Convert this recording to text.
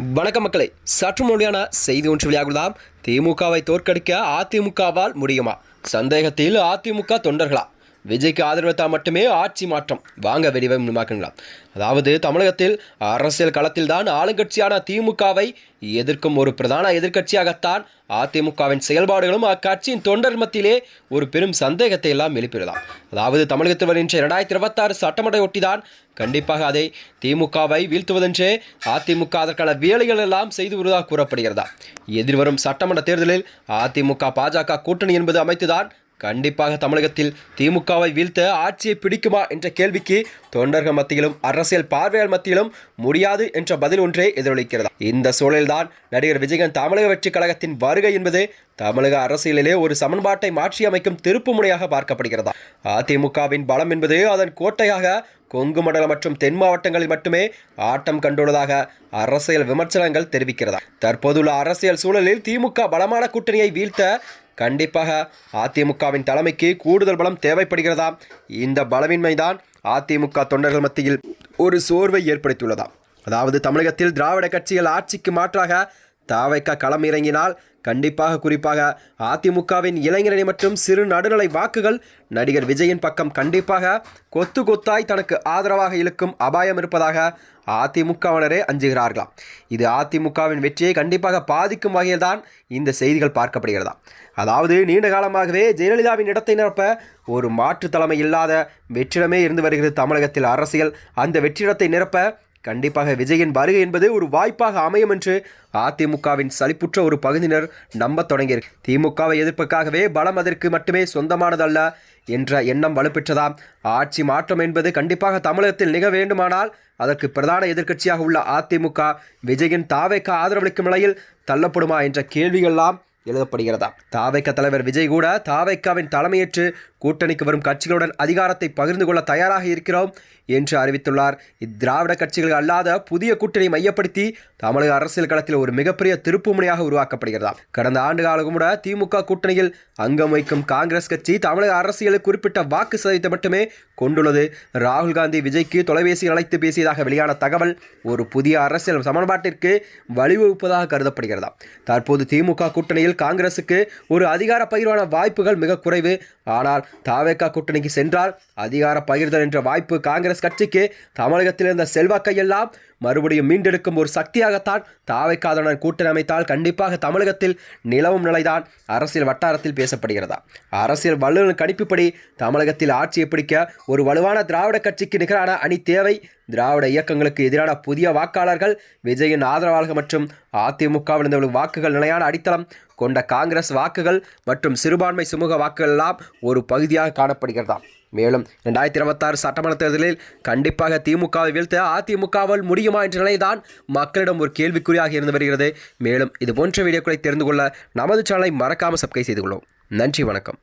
வணக்க மக்களை. சற்று மொழியான செய்தி ஒன்று வெளியாகுதாம் திமுகவை தோற்கடிக்க அதிமுகவால் முடியுமா? சந்தேகத்தில் அதிமுக தொண்டர்களா? விஜய்க்கு ஆதரவத்தால் மட்டுமே ஆட்சி மாற்றம். வாங்க வெடிவை முன்மாக்கலாம் அதாவது தமிழகத்தில் அரசியல் களத்தில் தான் ஆளுங்கட்சியான திமுகவை எதிர்க்கும் ஒரு பிரதான எதிர்க்கட்சியாகத்தான் அதிமுகவின் செயல்பாடுகளும் அக்கட்சியின் தொண்டர் மத்தியிலே ஒரு பெரும் சந்தேகத்தை எல்லாம் எழுப்பிடலாம் அதாவது தமிழகத்தில் வருகின்ற இரண்டாயிரத்தி இருபத்தாறு சட்டமன்ற ஒட்டிதான் கண்டிப்பாக அதை திமுகவை வீழ்த்துவதென்றே அதிமுக அதற்கான வேலைகள் எல்லாம் செய்து வருவதாக கூறப்படுகிறதா? எதிர்வரும் சட்டமன்ற தேர்தலில் அதிமுக பாஜக கூட்டணி என்பது அமைத்துதான் கண்டிப்பாக தமிழகத்தில் திமுகவை வீழ்த்த ஆட்சியை பிடிக்குமா என்ற கேள்விக்கு தொண்டர்கள் மத்தியிலும் அரசியல் பார்வையாளர் மத்தியிலும் முடியாது என்ற பதில் ஒன்றே எதிரொலிக்கிறது? இந்த சூழலில்தான் நடிகர் விஜயகாந்த் தமிழக வெற்றி கழகத்தின் வருகை என்பது தமிழக அரசியலிலே ஒரு சமன்பாட்டை மாற்றியமைக்கும் திருப்பு முனையாக பார்க்கப்படுகிறதா? அதிமுகவின் பலம் என்பது அதன் கோட்டையாக கொங்கு மண்டலம் மற்றும் தென் மாவட்டங்களில் மட்டுமே ஆட்டம் கண்டுள்ளதாக அரசியல் விமர்சனங்கள் தெரிவிக்கிறதா? தற்போதுள்ள அரசியல் சூழலில் திமுக பலமான கூட்டணியை வீழ்த்த கண்டிப்பாக அதிமுகவின் தலைமைக்கு கூடுதல் பலம் தேவைப்படுகிறதா? இந்த பலவின்மைதான் அதிமுக தொண்டர்கள் மத்தியில் ஒரு சோர்வை ஏற்படுத்தியுள்ளதா அதாவது தமிழகத்தில் திராவிட கட்சிகள் ஆட்சிக்கு மாற்றாக தாவைக்கா களம் இறங்கினால் கண்டிப்பாக குறிப்பாக அதிமுகவின் இளைஞரணி மற்றும் சிறு நடுநிலை வாக்குகள் நடிகர் விஜயின் பக்கம் கண்டிப்பாக கொத்து கொத்தாய் தனக்கு ஆதரவாக இழுக்கும் அபாயம் இருப்பதாக அதிமுகவினரே அஞ்சுகிறார்களாம் இது அதிமுகவின் வெற்றியை கண்டிப்பாக பாதிக்கும் வகையில்தான் இந்த செய்திகள் பார்க்கப்படுகிறதா? அதாவது நீண்ட காலமாகவே ஜெயலலிதாவின் இடத்தை நிரப்ப ஒரு மாற்று தலைமை இல்லாத வெற்றிடமே இருந்து வருகிறது தமிழகத்தில் அரசியல். அந்த வெற்றிடத்தை நிரப்ப கண்டிப்பாக விஜயின் வருகை என்பது ஒரு வாய்ப்பாக அமையும் என்று அதிமுகவின் சலிப்புற்ற ஒரு பகுதியினர் நம்ப தொடங்கியிருக்கு திமுகவை எதிர்ப்புக்காகவே பலம் அதற்கு மட்டுமே சொந்தமானதல்ல என்ற எண்ணம் வலுப்பெற்றதாம் ஆட்சி மாற்றம் என்பது கண்டிப்பாக தமிழகத்தில் நிக வேண்டுமானால் அதற்கு பிரதான எதிர்க்கட்சியாக உள்ள அதிமுக விஜயின் தாவேக்க ஆதரவளிக்கும் நிலையில் தள்ளப்படுமா என்ற கேள்விகள்லாம் எழுதப்படுகிறதா? தாவைக்க தலைவர் விஜய் கூட தாவைக்காவின் தலைமையேற்று கூட்டணிக்கு வரும் கட்சிகளுடன் அதிகாரத்தை பகிர்ந்து கொள்ள தயாராக இருக்கிறோம் என்று அறிவித்துள்ளார். இத்திராவிட கட்சிகள் அல்லாத புதிய கூட்டணி மையப்படுத்தி தமிழக அரசியல் களத்தில் ஒரு மிகப்பெரிய திருப்புமுனையாக உருவாக்கப்படுகிறதா கடந்த ஆண்டு காலம் கூட திமுக கூட்டணியில் அங்கம் வைக்கும் காங்கிரஸ் கட்சி தமிழக அரசியலில் குறிப்பிட்ட வாக்கு சதவீதத்தை மட்டுமே கொண்டுள்ளது. ராகுல் காந்தி விஜய்க்கு தொலைபேசி அழைத்து பேசியதாக வெளியான தகவல் ஒரு புதிய அரசியல் சமன்பாட்டிற்கு வழிவகுப்பதாக கருதப்படுகிறதா தற்போது திமுக கூட்டணியில் காங்கிரசுக்கு ஒரு அதிகார பகிர்வான வாய்ப்புகள் மிக குறைவு. ஆனால் தாவேக்கா கூட்டணிக்கு சென்றால் அதிகார பகிர்தல் என்ற வாய்ப்பு காங்கிரஸ் கட்சிக்கு தமிழகத்தில் இருந்த செல்வாக்கையெல்லாம் மறுபடியும் மீண்டெடுக்கும் ஒரு சக்தியாகத்தான் தாவைக்காதனுடன் கூட்டணி அமைத்தால் கண்டிப்பாக தமிழகத்தில் நிலவும் நிலைதான் அரசியல் வட்டாரத்தில் பேசப்படுகிறதா? அரசியல் வல்லுநர் கணிப்புப்படி தமிழகத்தில் ஆட்சியை பிடிக்க ஒரு வலுவான திராவிட கட்சிக்கு நிகரான அணி தேவை. திராவிட இயக்கங்களுக்கு எதிரான புதிய வாக்காளர்கள் விஜயின் ஆதரவாளர்கள் மற்றும் அதிமுகவில் இருந்த வாக்குகள் நிலையான அடித்தளம் கொண்ட காங்கிரஸ் வாக்குகள் மற்றும் சிறுபான்மை சுமூக வாக்குகள் எல்லாம் ஒரு பகுதியாக காணப்படுகிறதாம் மேலும் ரெண்டாயிரத்தி இருபத்தாறு சட்டமன்ற தேர்தலில் கண்டிப்பாக திமுகவை வீழ்த்த அதிமுகவால் முடியுமா என்ற நிலைதான் மக்களிடம் ஒரு கேள்விக்குறியாக இருந்து வருகிறது. மேலும் இது போன்ற வீடியோக்களை தெரிந்து கொள்ள நமது சேனலை மறக்காமல் சப்ஸ்கிரைப் செய்து கொள்ளும் நன்றி வணக்கம்.